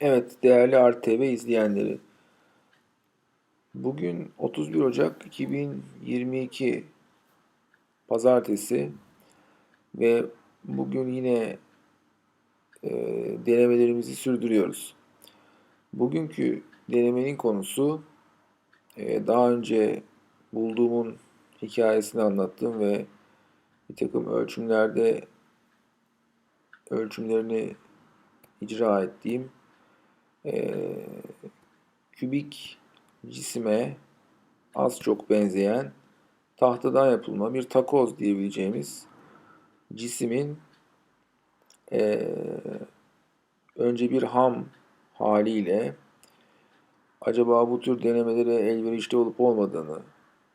Evet değerli RTV izleyenleri. Bugün 31 Ocak 2022 Pazartesi ve bugün yine e, denemelerimizi sürdürüyoruz. Bugünkü denemenin konusu e, daha önce bulduğumun hikayesini anlattığım ve bir takım ölçümlerde ölçümlerini icra ettiğim e, kübik cisime az çok benzeyen tahtadan yapılma bir takoz diyebileceğimiz cismin e, önce bir ham haliyle acaba bu tür denemelere elverişli olup olmadığını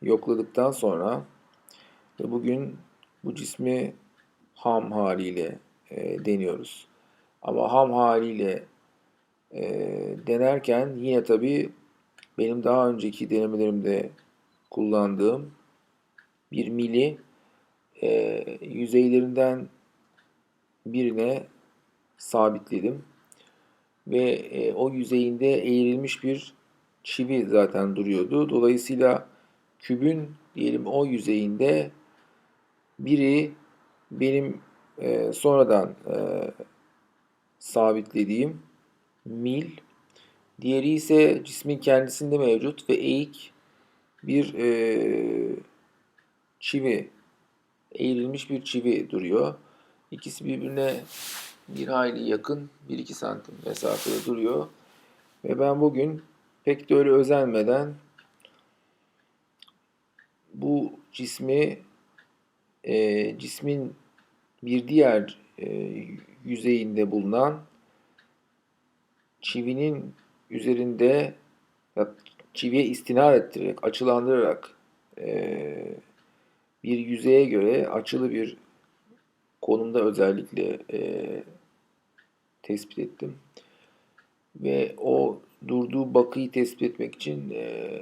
yokladıktan sonra ve bugün bu cismi ham haliyle e, deniyoruz. Ama ham haliyle e, denerken yine tabii benim daha önceki denemelerimde kullandığım bir mili e, yüzeylerinden birine sabitledim. Ve e, o yüzeyinde eğrilmiş bir çivi zaten duruyordu. Dolayısıyla kübün diyelim o yüzeyinde biri benim e, sonradan e, sabitlediğim mil. Diğeri ise cismin kendisinde mevcut ve eğik bir e, çivi, eğrilmiş bir çivi duruyor. İkisi birbirine bir hayli yakın, 1-2 santim mesafede duruyor. Ve ben bugün pek de öyle özenmeden bu cismi e, cismin bir diğer e, yüzeyinde bulunan çivinin üzerinde çiviye istinad ettirerek, açılandırarak e, bir yüzeye göre açılı bir konumda özellikle e, tespit ettim. Ve o durduğu bakıyı tespit etmek için e,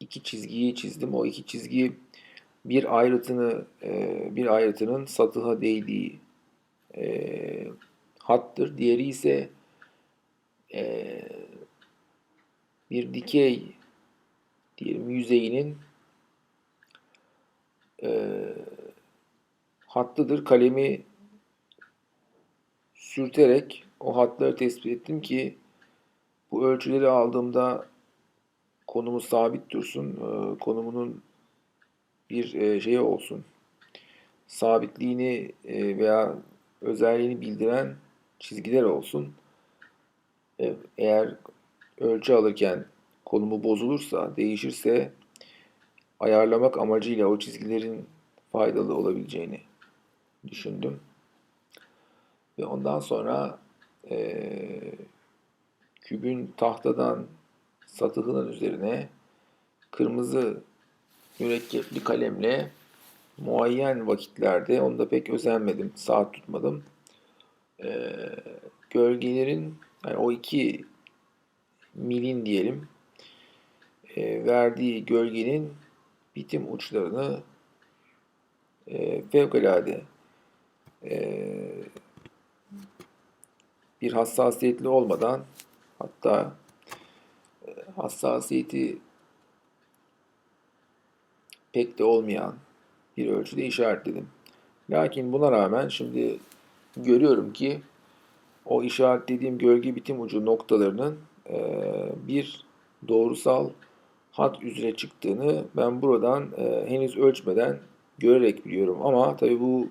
iki çizgiyi çizdim. O iki çizgi bir ayrıtını e, bir ayrıtının satıha değdiği e, hattır. Diğeri ise e, bir dikey diyelim yüzeyinin e, hattıdır. Kalemi sürterek o hatları tespit ettim ki bu ölçüleri aldığımda konumu sabit dursun. E, konumunun bir e, şeyi olsun. Sabitliğini e, veya özelliğini bildiren çizgiler olsun. E, eğer ölçü alırken konumu bozulursa, değişirse ayarlamak amacıyla o çizgilerin faydalı olabileceğini düşündüm. Ve ondan sonra e, kübün tahtadan satıhının üzerine kırmızı mürekkepli kalemle muayyen vakitlerde, onda pek özenmedim, saat tutmadım. E, gölgelerin, yani o iki milin diyelim, e, verdiği gölgenin bitim uçlarını e, fevkalade e, bir hassasiyetli olmadan hatta e, hassasiyeti pek de olmayan bir ölçüde işaretledim. Lakin buna rağmen şimdi görüyorum ki o işaretlediğim gölge bitim ucu noktalarının e, bir doğrusal hat üzere çıktığını ben buradan e, henüz ölçmeden görerek biliyorum. Ama tabi bu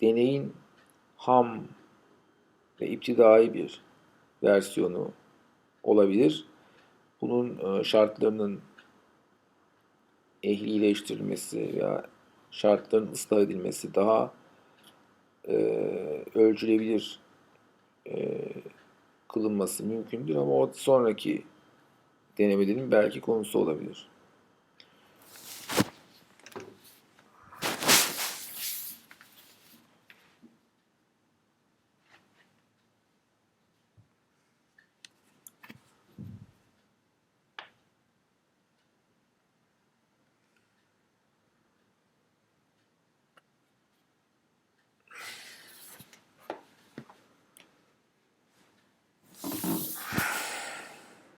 deneyin ham ve iptidai bir versiyonu olabilir. Bunun e, şartlarının ehlileştirilmesi veya şartların ıslah edilmesi daha e, ölçülebilir e, kılınması mümkündür ama o sonraki denemelerin belki konusu olabilir.